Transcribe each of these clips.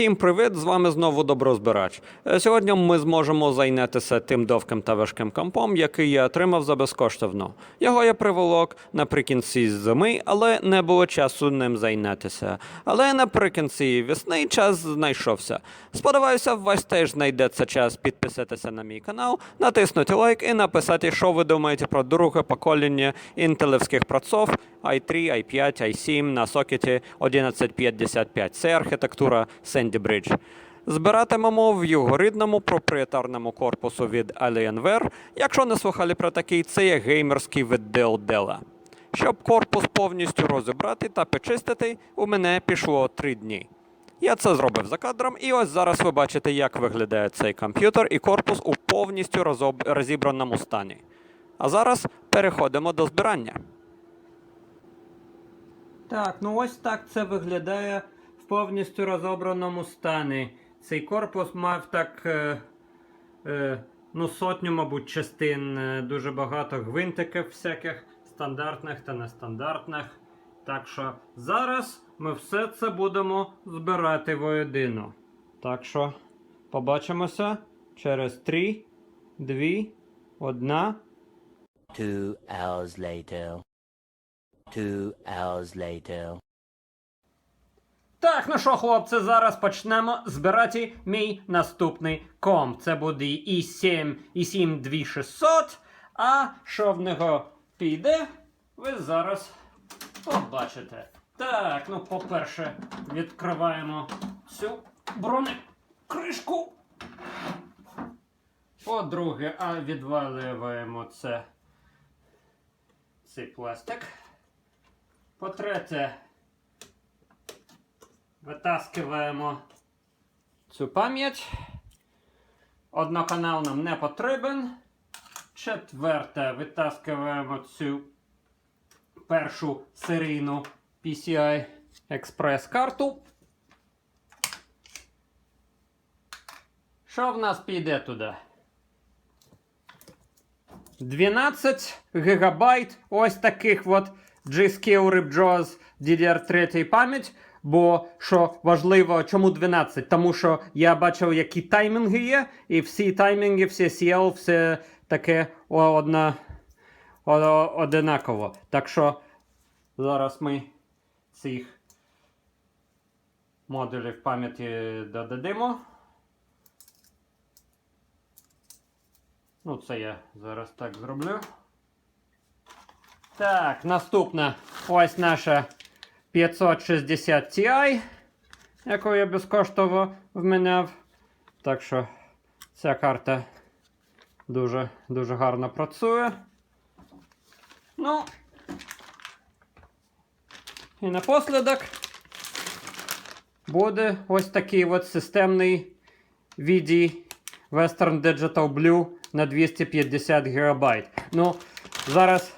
Всім привіт! З вами знову Доброзбирач. Е, Сьогодні ми зможемо зайнятися тим довгим та важким компом, який я отримав за безкоштовно. Його я приволок наприкінці зими, але не було часу ним зайнятися. Але наприкінці весни час знайшовся. Сподіваюся, у вас теж знайдеться час підписатися на мій канал, натиснути лайк і написати, що ви думаєте про друге покоління інтелевських процов i3, i5, i7 на сокеті 1155. Це архітектура Bridge. Збиратимемо в його рідному проприєтарному корпусу від Alienware. Якщо не слухали про такий, це є геймерський відділ Dell. Щоб корпус повністю розібрати та почистити, у мене пішло 3 дні. Я це зробив за кадром, і ось зараз ви бачите, як виглядає цей комп'ютер і корпус у повністю розібраному стані. А зараз переходимо до збирання. Так, ну ось так це виглядає повністю розобраному стані. Цей корпус мав так е, е, ну, сотню, мабуть, частин, е, дуже багато гвинтиків всяких стандартних та нестандартних. Так що зараз ми все це будемо збирати воєдино. Так що побачимося через 3, 2, 1. Two hours later. Two hours later. Так, ну що, хлопці, зараз почнемо збирати мій наступний комп. Це буде i7, i7 2600. А що в нього піде, ви зараз побачите. Так, ну, по-перше, відкриваємо цю бронекришку. По-друге, а відвалюємо це цей пластик. По-третє, витаскиваємо цю пам'ять. Одноканал нам не потрібен. Четверте, витаскиваємо цю першу серійну PCI Express карту. Що в нас піде туди? 12 гігабайт ось таких от G-Skill RipJaws DDR3 пам'ять. Бо що важливо, чому 12? Тому що я бачив, які таймінги є, і всі таймінги, всі CL, все таке одна, одинаково. Так що зараз ми цих модулів пам'яті додадимо. Ну, це я зараз так зроблю. Так, наступна ось наша 560 Ti, яку я безкоштовно вміняв. Так що ця карта дуже, дуже гарно працює. Ну. І напослідок буде ось такий от системний VD Western Digital Blue на 250 ГБ. Ну, зараз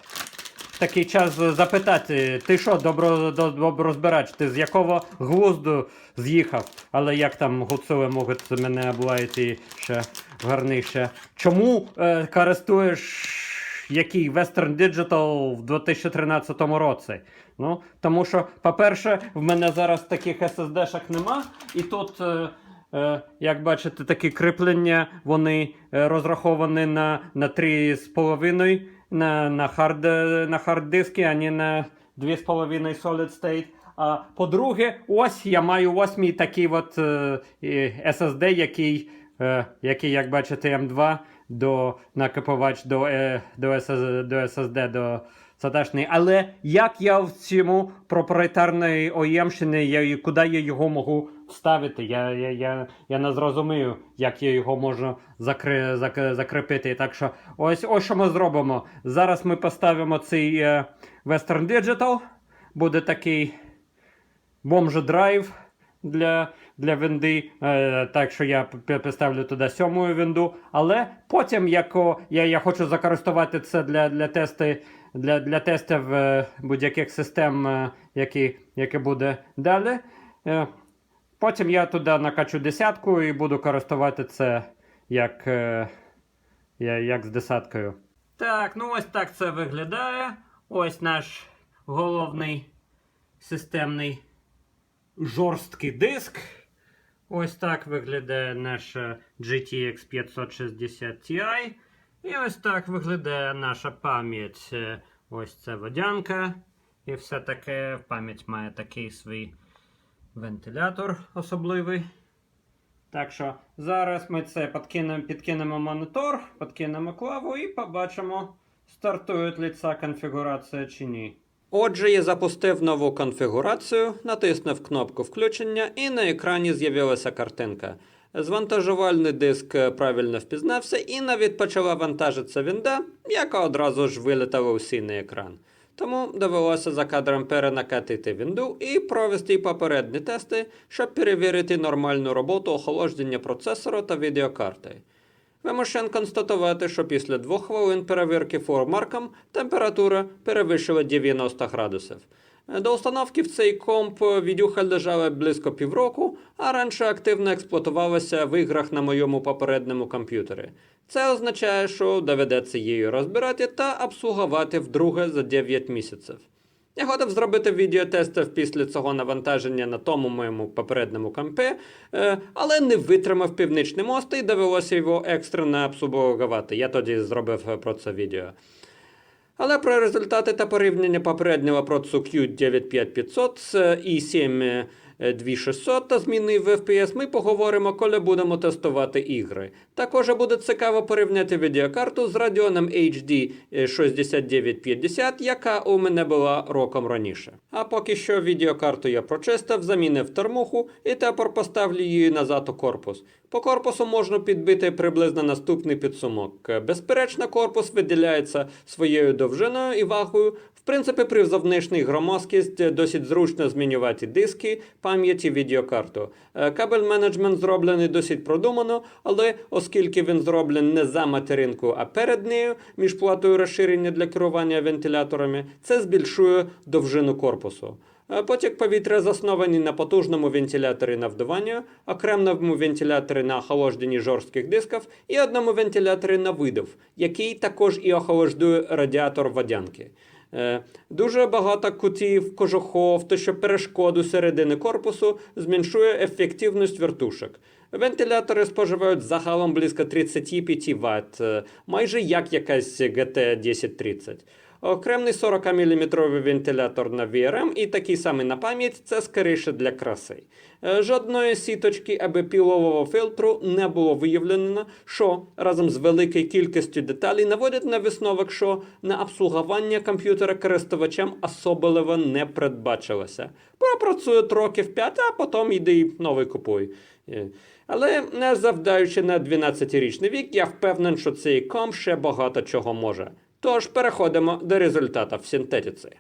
такий час запитати, ти що, добро, до- доброзбирач, ти з якого глузду з'їхав? Але як там гуцули можуть мене облаяти ще гарніше. Чому е, користуєш який Western Digital в 2013 році? Ну, тому що, по-перше, в мене зараз таких SSD-шок нема, і тут. Е, Е, Як бачите, такі кріплення, вони е, розраховані на, на 3,5 на, на, хард, на хард а не на 2,5 solid state. А по-друге, ось я маю ось такий от е, SSD, який, е, який, як бачите, M2 до накопувач до, е, до, SS, до SSD, до задашний. Але як я в цьому проприєтарної оємщини, я, куди я його можу вставити? Я, я, я, я не зрозумію, як я його можу закри, зак, закріпити. Так що ось, ось що ми зробимо. Зараз ми поставимо цей е, Western Digital. Буде такий бомж драйв для, для винди. Е, так що я поставлю туди сьому винду. Але потім, як о, я, я хочу закористувати це для, для тести. Для, для тестів е, будь-яких систем, е, які, які буде далі. Потім я туди накачу десятку і буду користувати це як, е, як з десяткою. Так, ну ось так це виглядає. Ось наш головний системний жорсткий диск. Ось так виглядає наша GTX 560 Ti. І ось так виглядає наша пам'ять. Ось це водянка. І все таке. Пам'ять має такий свій вентилятор особливий. Так що зараз ми це підкинемо, підкинемо монітор, підкинемо клаву і побачимо, стартує ли ця конфігурація чи ні. Отже, я запустив нову конфігурацію, натиснув кнопку включення, і на екрані з'явилася картинка. Звантажувальний диск е, правильно впізнався і навіть почала вантажитися вінда, яка одразу ж вилітала усі на екран. Тому довелося за кадром перенакатити вінду і провести попередні тести, щоб перевірити нормальну роботу охолодження процесора та відеокарти. Вимушен констатувати, що після двох хвилин перевірки фурмарком температура перевищила 90 градусів. До установки в цей комп відюха лежала близько півроку, а раніше активно експлуатувалася в іграх на моєму попередньому комп'ютері. Це означає, що доведеться її розбирати та обслугувати вдруге за 9 місяців. Я готов зробити відеотестів після цього навантаження на тому моєму попередньому компі, е, але не витримав північний мост і довелося його екстрено обслуговувати. Я тоді зробив про це відео. Але про результати та порівняння попереднього процу Q95500 з i7 2600 та зміни в FPS ми поговоримо, коли будемо тестувати ігри. Також буде цікаво порівняти відеокарту з Radeon HD 6950, яка у мене була роком раніше. А поки що відеокарту я прочистив, замінив термуху і тепер поставлю її назад у корпус. По корпусу можна підбити приблизно наступний підсумок. Безперечно, корпус виділяється своєю довжиною і вагою. В принципі, при завнішній громоздкість досить зручно змінювати диски, пам'яті, відеокарту. Е, Кабель менеджмент зроблений досить продумано, але оскільки він зроблений не за материнкою, а перед нею, між платою розширення для керування вентиляторами, це збільшує довжину корпусу. Е, Потік повітря заснований на потужному вентиляторі на вдування, окремому вентиляторі на охолодженні жорстких дисків і одному вентиляторі на видав, який також і охолоджує радіатор водянки. Е, Дуже багато кутів, кожухов то що перешкоду середини корпусу зменшує ефективність вертушок. Вентилятори споживають загалом близько 35 Вт, е, майже як якась GT 1030. Окремий 40-мм вентилятор на VRM і такий самий на пам'ять це скоріше для краси. Е, Жодної сіточки або пілового фільтру не було виявлено, що разом з великою кількістю деталей наводить на висновок, що на обслуговування комп'ютера користувачам особливо не передбачилося. Пропрацює років 5, а потім йди й новий купуй. Е, Але не завдаючи на 12-річний вік, я впевнений, що цей комп ще багато чого може. Тож переходимо до результатів синтетиці.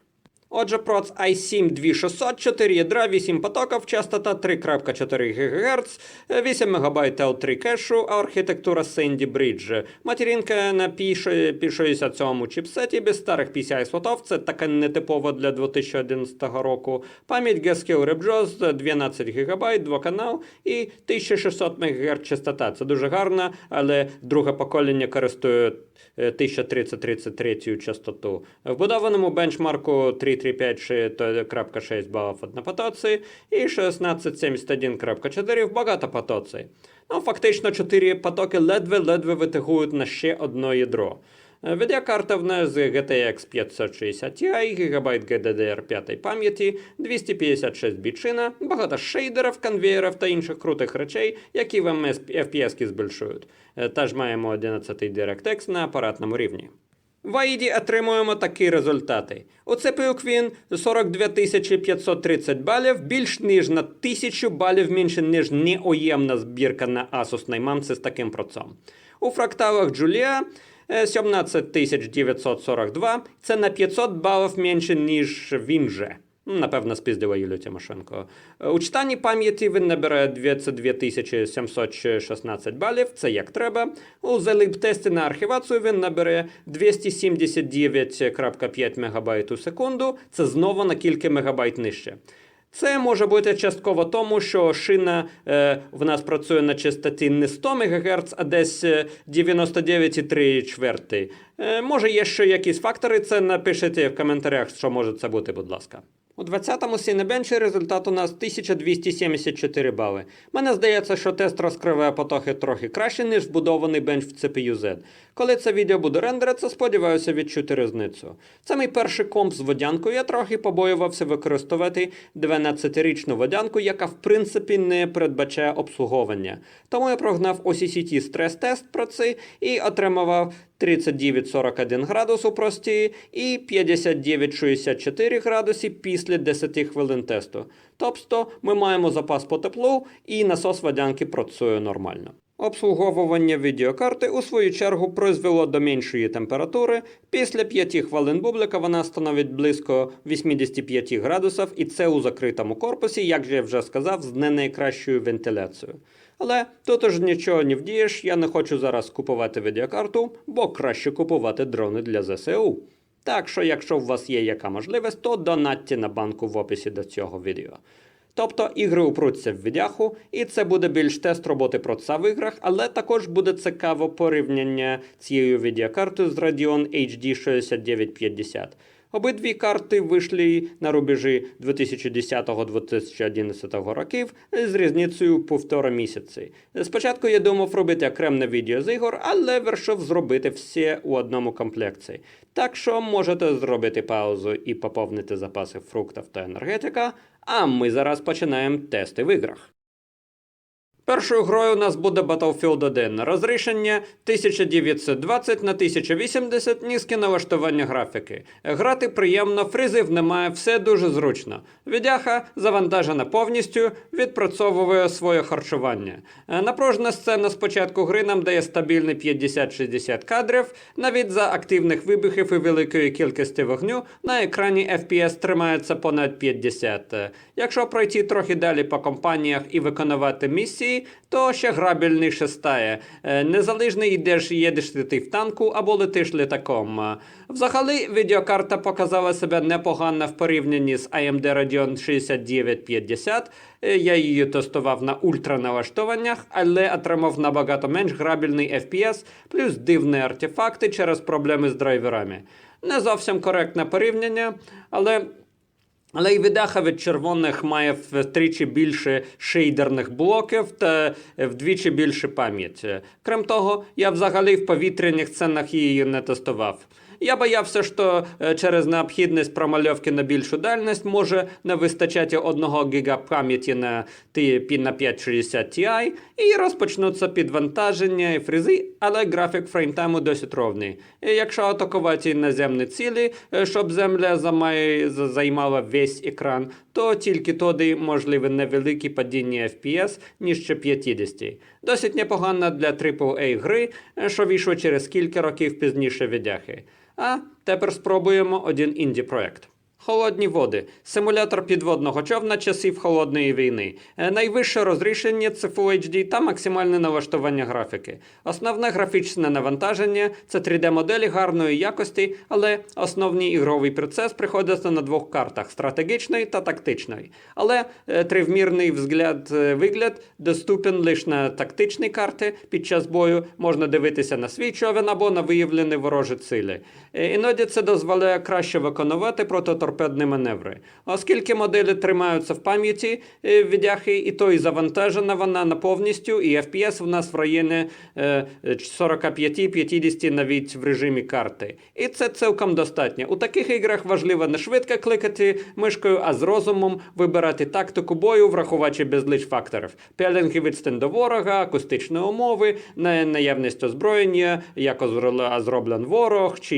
Отже, проц i7 2600, 4 ядра, 8 потоків, частота 3.4 ГГц, 8 МБ L3 кешу, архітектура Sandy Bridge. Матерінка на P67 чіпсеті без старих PCI слотів, це таке нетипово для 2011 року. Пам'ять Gaskill Repjos 12 ГБ, 2 канал і 1600 МГц частота. Це дуже гарно, але друге покоління користує е, 1030-33 частоту. Вбудованому бенчмарку 3 335,6 баллов от і 1671,4 в багатопотоції. Ну, фактично, чотири потоки ледве-ледве витягують на ще одне ядро. Відеокарта в нас GTX 560 Ti, ГБ GDDR 5 пам'яті, 256 бічина, багато шейдерів, конвейерів та інших крутих речей, які вам FPS збільшують. Та ж маємо 11 DirectX на апаратному рівні. В Аїді отримуємо такі результати. У він 42 530 балів, більш ніж на 1000 балів менше, ніж неоємна збірка на Asus найманці з таким процом. У фракталах Julia е, 17942, це на 500 балів менше, ніж він же. Ну, Напевно, спіздила Юлію Тимошенко. Е, У читанні пам'яті він набере 22 716 балів, це як треба. У заліп-тесті на архівацію він набере 279,5 МБ у секунду, це знову на кілька мегабайт нижче. Це може бути частково тому, що шина е, в нас працює на частоті не 100 МГц, а десь е, 99,3 чверти. Е, може, є ще якісь фактори, це напишіть в коментарях, що може це бути, будь ласка. У 20-му Cinebench результат у нас 1274 бали. Мене здається, що тест розкриває потоки трохи краще, ніж збудований бенч в CPU Z. Коли це відео буде рендеритися, сподіваюся відчути різницю. Це мій перший комп з водянкою, я трохи побоювався використовувати 12-річну водянку, яка в принципі не передбачає обслуговування. Тому я прогнав OCCT стрес-тест про це і отримував 39,41 градус у прості і 59,64 градусі після 10 хвилин тесту. Тобто ми маємо запас по теплу і насос водянки працює нормально. Обслуговування відеокарти у свою чергу призвело до меншої температури. Після 5 хвилин бублика вона становить близько 85 градусів, і це у закритому корпусі, як я вже сказав, з не найкращою вентиляцією. Але тут ж нічого не вдієш, я не хочу зараз купувати відеокарту, бо краще купувати дрони для ЗСУ. Так що, якщо у вас є яка можливість, то донатьте на банку в описі до цього відео. Тобто ігри упруться в відяху, і це буде більш тест роботи процеса в іграх, але також буде цікаво порівняння цією відеокартою з Radeon HD 6950. Обидві карти вийшли на рубежі 2010-2011 років з різницею півтора місяці. Спочатку я думав робити окреме відео з ігор, але вирішив зробити все у одному комплекті. Так що можете зробити паузу і поповнити запаси фруктів та енергетика, а ми зараз починаємо тести в іграх. Першою грою у нас буде Battlefield 1. Розрішення 1920 на 1080 низьке налаштування графіки. Грати приємно, фризів немає, все дуже зручно. Відяха завантажена повністю, відпрацьовує своє харчування. Напружена сцена з початку гри нам дає стабільний 50-60 кадрів, навіть за активних вибухів і великої кількості вогню на екрані FPS тримається понад 50. Якщо пройти трохи далі по компаніях і виконувати місії, то ще грабельніше стає. Е, Незалежно йдеш, їдеш ти в танку або летиш літаком. Взагалі, відеокарта показала себе непогано в порівнянні з AMD Radeon 6950. Е, Я її тестував на ультраналаштуваннях, але отримав набагато менш грабельний FPS, плюс дивні артефакти через проблеми з драйверами. Не зовсім коректне порівняння, але але й відаха від червоних має втричі більше шейдерних блоків та вдвічі більше пам'яті. Крім того, я взагалі в повітряних сценах її не тестував. Я боявся, що е, через необхідність промальовки на більшу дальність може не вистачати 1 ГБ пам'яті на, на 560 Ti і розпочнуться підвантаження і фризи, але графік фреймтайму досить ровний. І якщо атакувати наземні цілі, е, щоб земля замає, займала весь екран, то тільки тоді можливе невелике падіння FPS ніж 50. Досить непогана для AAA гри, що вийшла через кілька років пізніше відяхи. А тепер спробуємо один інді проект. Холодні води. Симулятор підводного човна часів холодної війни. Е, Найвище розрішення це Full HD та максимальне налаштування графіки. Основне графічне навантаження це 3D-моделі гарної якості, але основний ігровий процес приходиться на двох картах стратегічної та тактичної. Але е, тривмірний взгляд, е, вигляд доступен лише на тактичній карті. Під час бою можна дивитися на свій човен або на виявлені ворожі цілі. Іноді це дозволяє краще виконувати протиторпедні маневри. Оскільки моделі тримаються в пам'яті е, відяхи, і то і завантажена вона на повністю, і FPS в нас в районі е, 45-50 навіть в режимі карти. І це цілком достатньо. У таких іграх важливо не швидко кликати мишкою, а з розумом вибирати тактику бою, враховуючи безліч факторів. Пелінги відстань до ворога, акустичні умови, наявність озброєння, як зроблен ворог, чи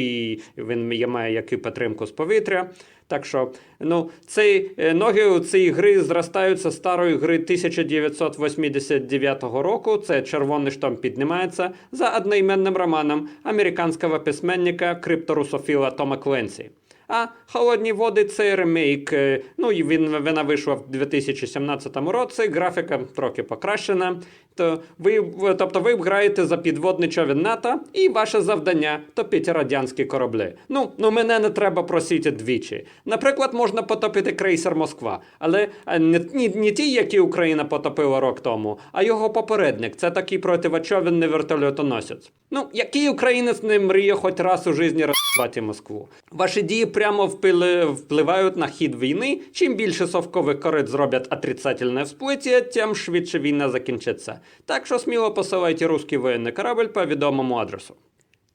він має яку підтримку з повітря. Так що, ну, цей, е, ноги у цієї гри зростаються старої гри 1989 року. Це червоний штом піднімається за одноіменним романом американського письменника крипторусофіла Тома Кленсі. А Холодні води це ремейк. е, Ну і він вона вийшла в 2017 році. Графіка трохи покращена. То ви, тобто ви граєте за підводний човен НАТО, і ваше завдання топити радянські кораблі. Ну, ну мене не треба просити двічі. Наприклад, можна потопити крейсер Москва, але е, не, не, не ті, які Україна потопила рок тому, а його попередник. Це такий противочовенний вертольотоносець. Ну, який українець не мріє хоч раз у житті розбати Москву? Ваші дії прямо впили, впливають на хід війни. Чим більше совкових корит зроблять отрицательне всплиття, тим швидше війна закінчиться. Так що сміло посилайте русський воєнний корабль по відомому адресу.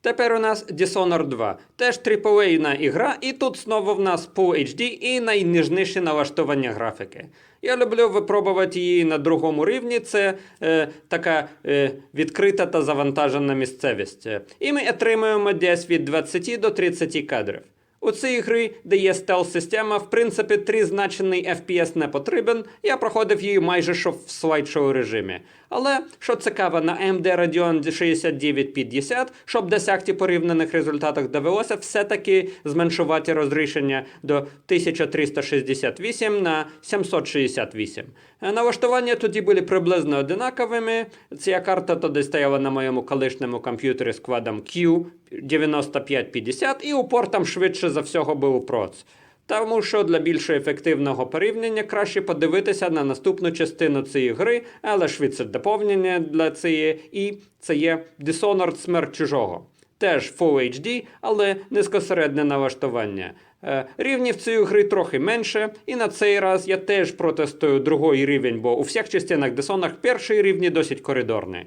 Тепер у нас Dishonored 2. Теж AAA ігра, і тут знову в нас Full HD і найніжніші налаштування графіки. Я люблю випробувати її на другому рівні. Це е, така е, відкрита та завантажена місцевість. І ми отримуємо десь від 20 до 30 кадрів. У цій грі, де є стелс-система, в принципі, тризначений FPS не потрібен. Я проходив її майже що в слайдшоу режимі. Але що цікаво, на AMD Radeon 6950, щоб досягти порівняних результатів, довелося все-таки зменшувати розрішення до 1368 на 768. Е, Налаштування тоді були приблизно одинаковими. Ця карта тоді стояла на моєму колишньому комп'ютері з квадом Q 9550, і упор там швидше за всього був проц. Тому що для більш ефективного порівняння краще подивитися на наступну частину цієї гри, але швидше доповнення для цієї, і це є Dishonored Смерть чужого. Теж Full HD, але низькосередне налаштування. Е, Рівнів цієї гри трохи менше, і на цей раз я теж протестую другий рівень, бо у всіх частинах Dishonored перший рівні досить коридорний.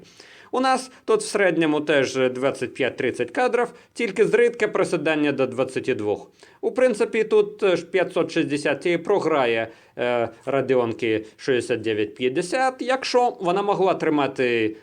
У нас тут в середньому теж 25-30 кадрів, тільки зрідка просідання до 22. У принципі, тут теж 560 Ti програє е, Radeon 6950, якщо вона могла тримати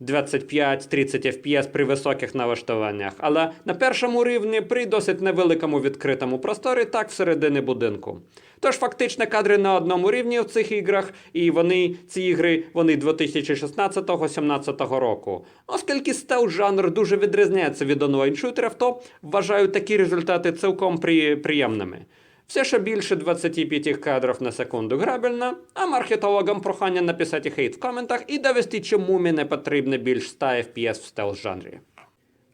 25-30 FPS при високих налаштуваннях, але на першому рівні при досить невеликому відкритому просторі, так всередині будинку. Тож фактично кадри на одному рівні в цих іграх, і вони, ці ігри, вони 2016-17 року. Оскільки стел жанр дуже відрізняється від онлайн-шутерів, то вважаю такі результати цілком при... приємними. Все ще більше 25 кадрів на секунду грабельно, а маркетологам прохання написати хейт в коментах і довести, чому мені потрібно більш 100 FPS в стелс-жанрі.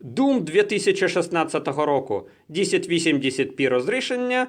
Doom 2016 року 1080p розрішення,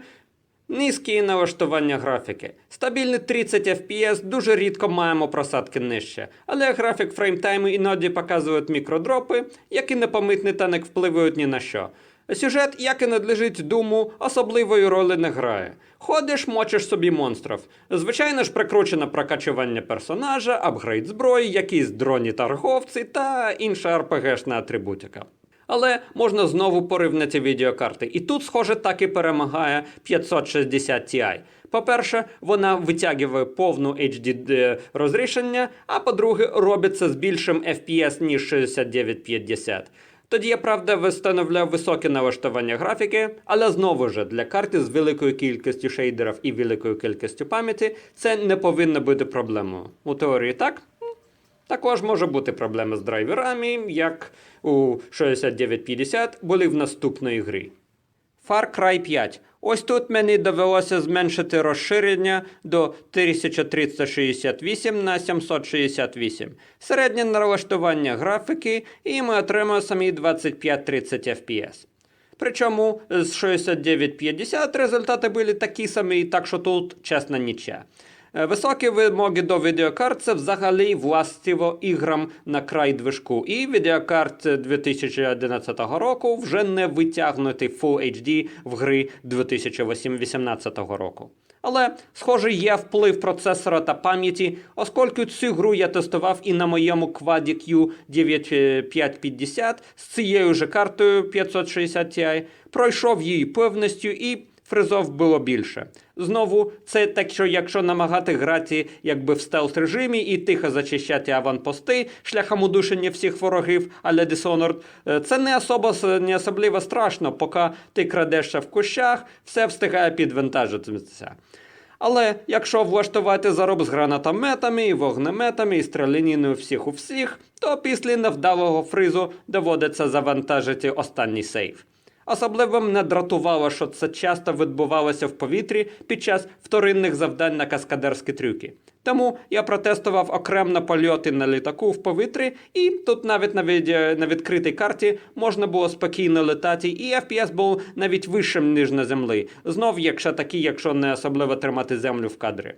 низькі налаштування графіки. Стабільний 30 FPS, дуже рідко маємо просадки нижче, але графік фреймтайму іноді показують мікродропи, які непомітні та не впливають ні на що. Сюжет, як і надлежить думу, особливої ролі не грає. Ходиш, мочиш собі монстрів. Звичайно ж, прикручене прокачування персонажа, апгрейд зброї, якісь дроні торговці та інша РПГшна атрибутика. Але можна знову порівняти відеокарти. І тут, схоже, так і перемагає 560 Ti. По-перше, вона витягує повну HD розрішення, а по-друге, робиться з більшим FPS, ніж 6950. Тоді я правда встановляв високе налаштування графіки, але знову ж для карти з великою кількістю шейдерів і великою кількістю пам'яті це не повинно бути проблемою. У теорії так. Також може бути проблема з драйверами, як у 6950 були в наступної грі. Far Cry 5. Ось тут мені довелося зменшити розширення до 1368 на 768. Середнє налаштування графіки, і ми отримаємо самі 25-30 FPS. Причому з 6950 результати були такі самі, так що тут чесна нічя. Е, Високі вимоги до відеокарт це взагалі властиво іграм на край движку. І відеокарт 2011 року вже не витягнути Full HD в гри 2018 року. Але, схоже, є вплив процесора та пам'яті, оскільки цю гру я тестував і на моєму кваді Q9550 з цією ж картою 560 Ti, пройшов її повністю і фризов було більше. Знову, це так, що якщо намагати грати якби в стелс режимі і тихо зачищати аванпости шляхом удушення всіх ворогів, але Dishonored, е, це не особо не особливо страшно, поки ти крадешся в кущах, все встигає підвантажитися. Але якщо влаштувати зароб з гранатометами, і вогнеметами, і стріляніною всіх у всіх, то після невдалого фризу доводиться завантажити останній сейф. Особливо мене дратувало, що це часто відбувалося в повітрі під час вторинних завдань на каскадерські трюки. Тому я протестував окремо польоти на літаку в повітрі, і тут навіть на, відео, на відкритій карті можна було спокійно летати, і FPS був навіть вищим, ніж на землі. Знов, якщо такі, якщо не особливо тримати землю в кадрі.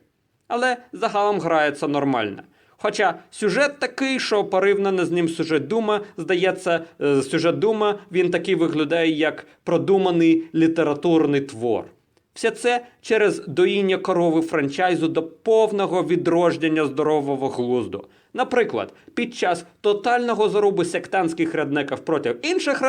Але загалом грається нормально. Хоча сюжет такий, що порівняно з ним сюжет Дума, здається, е, сюжет Дума він такий виглядає як продуманий літературний твор. Все це через доїння корови франчайзу до повного відродження здорового глузду. Наприклад, під час тотального зарубу сектантських реднеків проти інших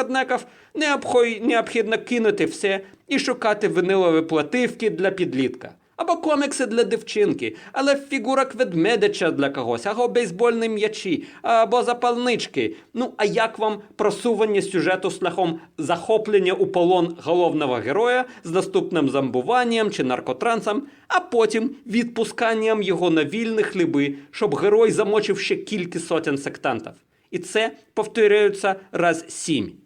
необхой- необхідно кинути все і шукати винилові плативки для підлітка. Або комікси для дівчинки, але фігурок ведмедича для когось, або бейсбольні м'ячі, або запальнички. Ну а як вам просування сюжету шляхом захоплення у полон головного героя з наступним зомбуванням чи наркотрансом, а потім відпусканням його на вільні хліби, щоб герой замочив ще кілька сотень сектантів. І це повторюється раз сім.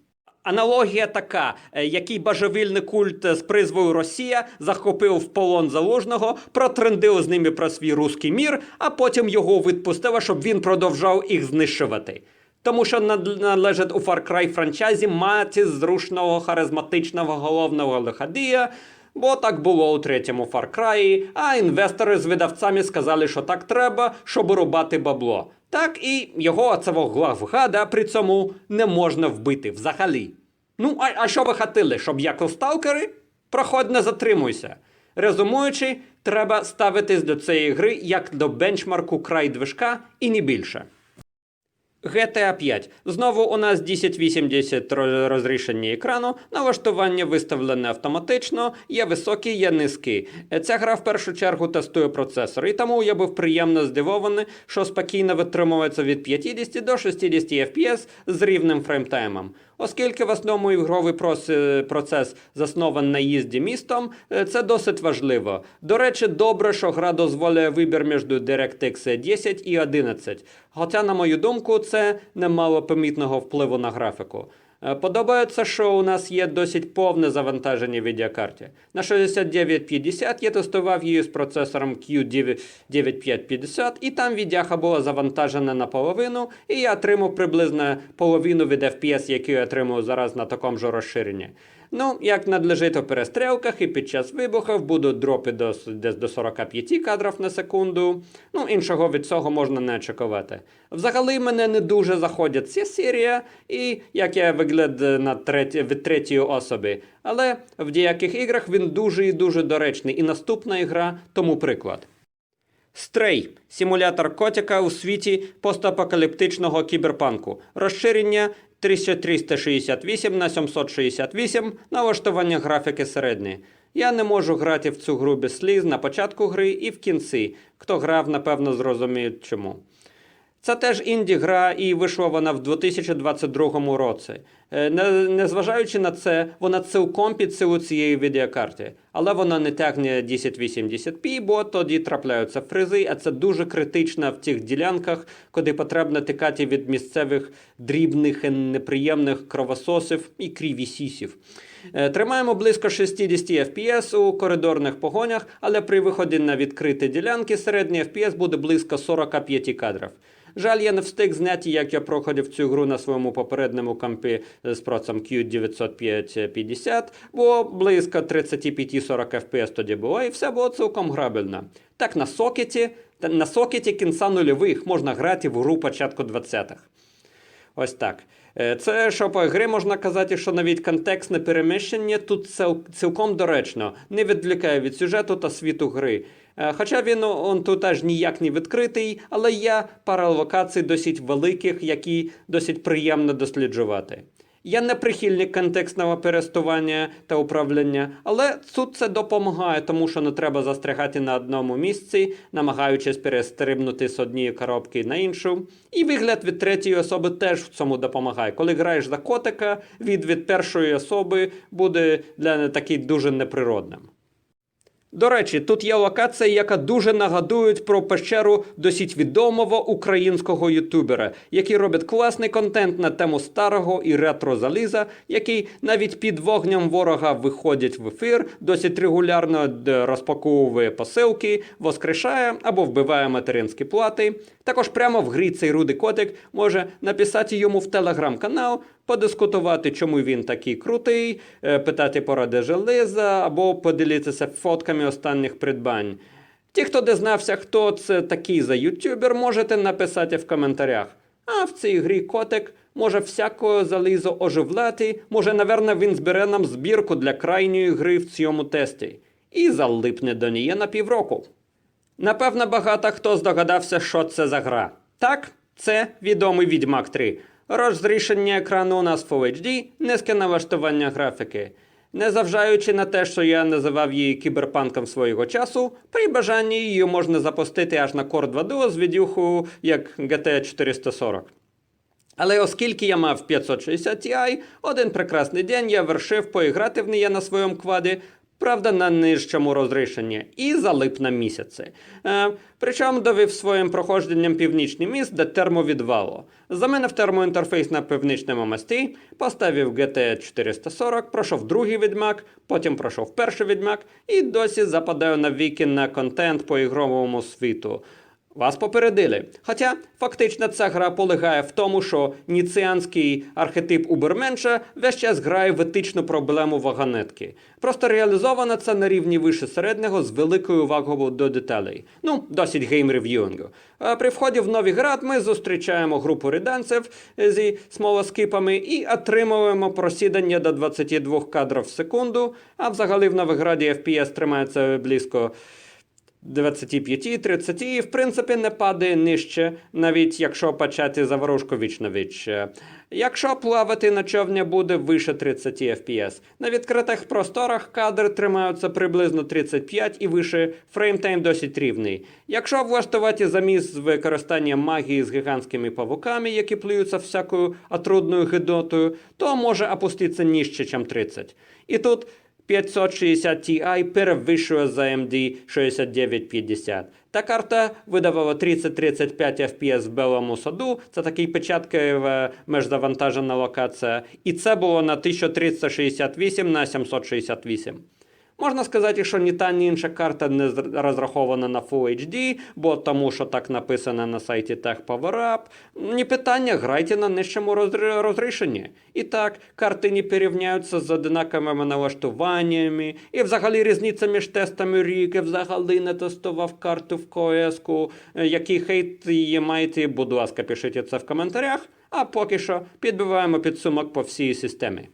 Аналогія така, е, який божевільний культ з призвою Росія захопив в полон залужного, протрендив з ними про свій руський мір, а потім його відпустила, щоб він продовжав їх знищувати. Тому що належить у Far Cry франчайзі мати зручного харизматичного головного лиходія, бо так було у третьому Far Cry, а інвестори з видавцями сказали, що так треба, щоб рубати бабло. Так і його цього главгада при цьому не можна вбити взагалі. Ну, а, а що ви хотіли, щоб як у сталкери? Проходь не затримуйся. Резумуючи, треба ставитись до цієї гри як до бенчмарку край движка і не більше. GTA 5. Знову у нас 1080 розрішення екрану, налаштування виставлене автоматично, є високий, є низький. Е, Ця гра в першу чергу тестує процесор, і тому я був приємно здивований, що спокійно витримується від 50 до 60 FPS з рівним фреймтаймом. Оскільки в основному ігровий прос- процес заснований на їзді містом, е, це досить важливо. До речі, добре, що гра дозволяє вибір між DirectX 10 і 11. Хоча, на мою думку, це не мало помітного впливу на графіку. Е, Подобається, що у нас є досить повне завантаження відеокарті. На 6950 я тестував її з процесором Q9550, і там відяха була завантажена наполовину, і я отримав приблизно половину від FPS, який я отримав зараз на такому ж розширенні. Ну, як надлежить у перестрілках і під час вибухів будуть дропи до, десь до 45 кадрів на секунду. Ну, іншого від цього можна не очікувати. Взагалі мене не дуже заходять ця серія, і як я вигляд на треті, від третьої особи. Але в деяких іграх він дуже і дуже доречний, і наступна ігра тому приклад. Стрей симулятор котика у світі постапокаліптичного кіберпанку. Розширення 1368 на 768, налаштування графіки середні. Я не можу грати в цю гру без сліз на початку гри і в кінці. Хто грав, напевно, зрозуміє чому. Це теж інді-гра, і вийшла вона в 2022 році. Е, незважаючи на це, вона цілком під силу цієї відеокарти. Але вона не тягне 1080p, бо тоді трапляються фризи, а це дуже критично в тих ділянках, куди потрібно тикати від місцевих дрібних і неприємних кровососів і крівісісів. Е, Тримаємо близько 60 FPS у коридорних погонях, але при виході на відкриті ділянки середній FPS буде близько 45 кадрів. Жаль, я не встиг зняти, як я проходив цю гру на своєму попередньому компі з процем Q950, бо близько 35-40 FPS тоді було, і все було цілком грабельно. Так на сокеті, на сокеті кінця нульових можна грати в гру початку 20-х. Ось так. Е, Це що по гри можна казати, що навіть контекстне переміщення тут цілком доречно, не відвлікає від сюжету та світу гри. Е, Хоча він он тут аж ніяк не відкритий, але є пара локацій досить великих, які досить приємно досліджувати. Я не прихильник контекстного перестування та управління, але тут це допомагає, тому що не треба застрягати на одному місці, намагаючись перестрибнути з однієї коробки на іншу. І вигляд від третьої особи теж в цьому допомагає. Коли граєш за котика, від від першої особи буде для не такий дуже неприродним. До речі, тут є локація, яка дуже нагадує про пещеру досить відомого українського ютубера, який робить класний контент на тему старого і ретро заліза, який навіть під вогнем ворога виходить в ефір, досить регулярно розпаковує посилки, воскрешає або вбиває материнські плати. Також прямо в грі цей рудий котик може написати йому в телеграм-канал, подискутувати, чому він такий крутий, е, питати поради железа або поділитися фотками останніх придбань. Ті, хто дізнався, хто це такий за ютубер, можете написати в коментарях. А в цій грі котик може всякого залізо оживляти, може, наверно, він збере нам збірку для крайньої гри в цьому тесті. І залипне до неї на півроку. Напевно, багато хто здогадався, що це за гра. Так, це відомий Відьмак 3. Розрішення екрану у нас Full HD, низьке налаштування графіки. Незважаючи на те, що я називав її кіберпанком свого часу, при бажанні її можна запустити аж на Core 2 Duo з відюху як GT 440. Але оскільки я мав 560 Ti, один прекрасний день я вирішив поіграти в неї на своєму кваді, правда, на нижчому розрішенні, і залип на місяці. Е, причому довів своїм проходженням північний міст до термовідвалу. Замінив термоінтерфейс на північному мості, поставив GT 440, пройшов другий відьмак, потім пройшов перший відьмак і досі западаю на віки на контент по ігровому світу. Вас попередили. Хоча фактично ця гра полягає в тому, що ніціанський архетип Уберменша весь час грає в етичну проблему вагонетки. Просто реалізовано це на рівні вище середнього з великою увагою до деталей. Ну, досить гейм-рев'юінгу. При вході в Новіград ми зустрічаємо групу риданців зі смолоскипами і отримуємо просідання до 22 кадрів в секунду, а взагалі в Новіграді FPS тримається близько 25-30 і, в принципі, не падає нижче, навіть якщо почати заворушку вічно віч. Якщо плавати на човні буде вище 30 FPS. На відкритих просторах кадри тримаються приблизно 35 і вище, фреймтайм досить рівний. Якщо влаштувати заміс з використанням магії з гігантськими павуками, які плюються всякою отрудною гидотою, то може опуститися нижче, ніж 30. І тут 560 Ti перевищує за AMD 6950. Та карта видавала 30-35 FPS в белому саду. Це такий печаткова межзавантажена локація. І це було на 1368 на 768. Можна сказати, що ні та, ні інша карта не розрахована на Full HD, бо тому, що так написано на сайті Tech PowerUp. Ні питання, грайте на нижчому розрішенні. І так, карти не порівняються з одинаковими налаштуваннями, і взагалі різниця між тестами рік, і взагалі не тестував карту в. Е, Який хейт її маєте, будь ласка, пишіть це в коментарях. А поки що підбиваємо підсумок по всій системі.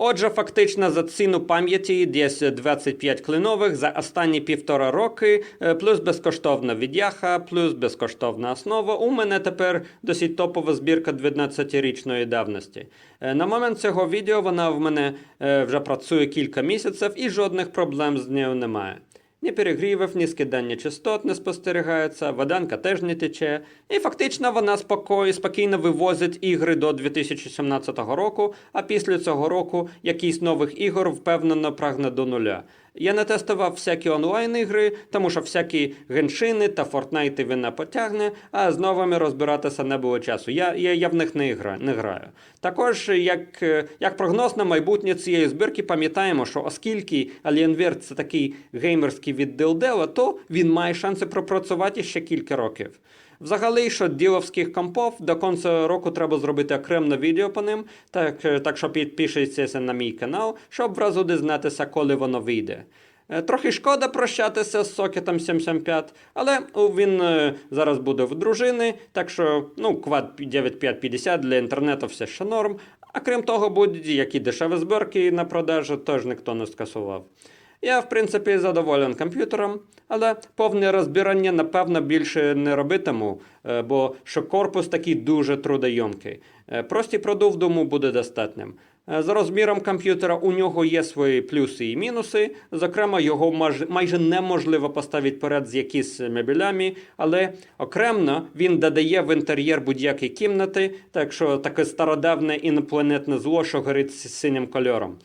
Отже, фактично за ціну пам'яті десь 25 клинових за останні півтора роки, е, плюс безкоштовна відяха, плюс безкоштовна основа. У мене тепер досить топова збірка 12-річної давності. Е, На момент цього відео вона в мене е, вже працює кілька місяців і жодних проблем з нею немає. Ні перегрівів, ні скидання частот не спостерігається, воданка теж не тече. І фактично вона спокій, спокійно вивозить ігри до 2017 року, а після цього року якийсь нових ігор впевнено прагне до нуля. Я не тестував всякі онлайн-ігри, тому що всякі геншини та фортнайти вона потягне, а з новими розбиратися не було часу. Я, я, я в них не, гра, не граю. Також, як, е, як прогноз на майбутнє цієї збірки, пам'ятаємо, що оскільки Alienware це такий геймерський відділ дела, то він має шанси пропрацювати ще кілька років. Взагалі, що діловських компов до кінця року треба зробити окреме відео по ним, так, е, так що підпишіться на мій канал, щоб вразу дізнатися, коли воно вийде. Е, Трохи шкода прощатися з сокетом 775, але він е, зараз буде в дружини, так що ну, квад 9550 для інтернету все ще норм. А крім того, будь-які дешеві збірки на продажу теж ніхто не скасував. Я, в принципі, задоволен комп'ютером, але повне розбирання, напевно, більше не робитиму, е, бо що корпус такий дуже трудойомкий. Е, Простий продув, думаю, буде достатнім. Е, За розміром комп'ютера у нього є свої плюси і мінуси. Зокрема, його майже неможливо поставити поряд з якісь мебелями, але окремо він додає в інтер'єр будь-якої кімнати, так що таке стародавне інопланетне зло, що горить синім кольором.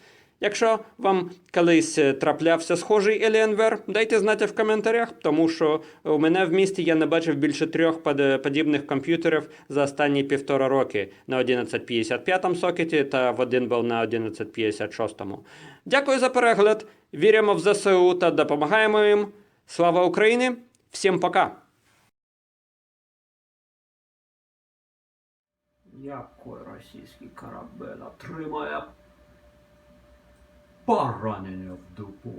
Якщо вам колись е, траплявся схожий Alienware, дайте знати в коментарях, тому що у мене в місті я не бачив більше трьох подібних комп'ютерів за останні півтора роки на 1155 сокеті та в один був на 1156. Дякую за перегляд. Віримо в ЗСУ та допомагаємо їм. Слава Україні! Всім пока! Який російський корабель отримає поранення в дупу.